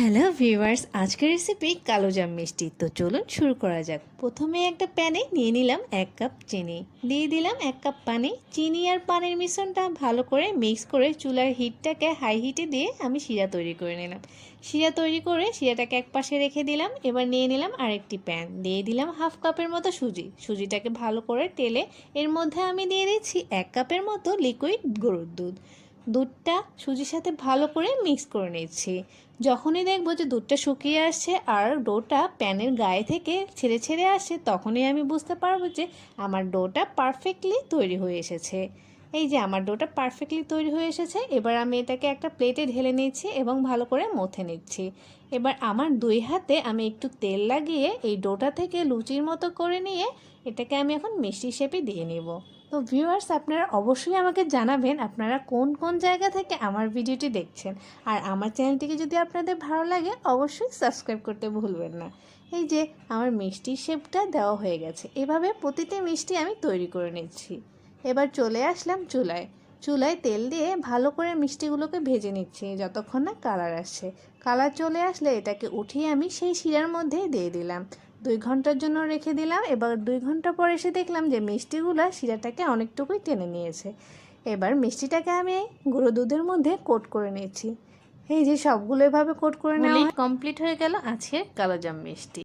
Hello viewers আজকের recipe কালোজাম মিষ্টি। তো চলুন শুরু করা যাক। প্রথমে একটা প্যানে নিয়ে নিলাম এক কাপ চিনি। দিয়ে দিলাম এক কাপ পানি। চিনি আর পানির মিশ্রণটা ভালো করে মিক্স করে চুলার হিটটাকে হাই হিটে দিয়ে আমি শিরা তৈরি করে নিলাম। শিরা তৈরি করে শিরাটাকে এক পাশে রেখে দিলাম। এবার নিয়ে নিলাম আরেকটি প্যান দিয়ে দিলাম হাফ কাপের মতো সুজি। সুজিটাকে ভালো করে তেলে এর মধ্যে আমি দিয়ে দিচ্ছি এক কাপের মতো লিকুইড গরুর দুধ। দুধটা সুজির সাথে ভালো করে মিক্স করে নিচ্ছি। যখনই দেখব যে দুধটা শুকিয়ে আসছে আর ডোটা প্যানের গায়ে থেকে ছেড়ে ছেড়ে আসছে, তখনই আমি বুঝতে পারব যে আমার ডোটা পারফেক্টলি তৈরি হয়ে এসেছে। এই যে আমার ডোটা পারফেক্টলি তৈরি হয়ে এসেছে, এবার আমি এটাকে একটা প্লেটে ঢেলে নিচ্ছি এবং ভালো করে মথে নিচ্ছি। এবার আমার দুই হাতে আমি একটু তেল লাগিয়ে এই ডোটা থেকে লুচির মতো করে নিয়ে এটাকে আমি এখন মিষ্টি শেপে দিয়ে নিব। তো ভিউয়ার্স আপনারা অবশ্যই আমাকে জানাবেন আপনারা কোন কোন জায়গা থেকে আমার ভিডিওটি দেখছেন। আর আমার চ্যানেলটিকে যদি আপনাদের ভালো লাগে, অবশ্যই সাবস্ক্রাইব করতে ভুলবেন না। এই যে, আমার মিষ্টির শেপটা দেওয়া হয়ে গেছে। এভাবে প্রতিটি মিষ্টি আমি তৈরি করে নিচ্ছি। এবার চলে আসলাম চুলায়। চুলায় তেল দিয়ে ভালো করে মিষ্টিগুলোকে ভেজে নিচ্ছি, যতক্ষণ না কালার আসছে। কালার চলে আসলে এটাকে উঠিয়ে আমি সেই শিরার মধ্যেই দিয়ে দিলাম। দুই ঘণ্টার জন্য রেখে দিলাম। এবার দুই ঘণ্টা পর এসে দেখলাম যে মিষ্টিগুলো শিরাটাকে অনেকটুকুই টেনে নিয়েছে। এবার মিষ্টিটাকে আমি গুঁড়ো দুধের মধ্যে কোট করে নিয়েছি। এই যে সবগুলো এভাবে কোট করে নেওয়া কমপ্লিট হয়ে গেল আজকে কালোজাম মিষ্টি।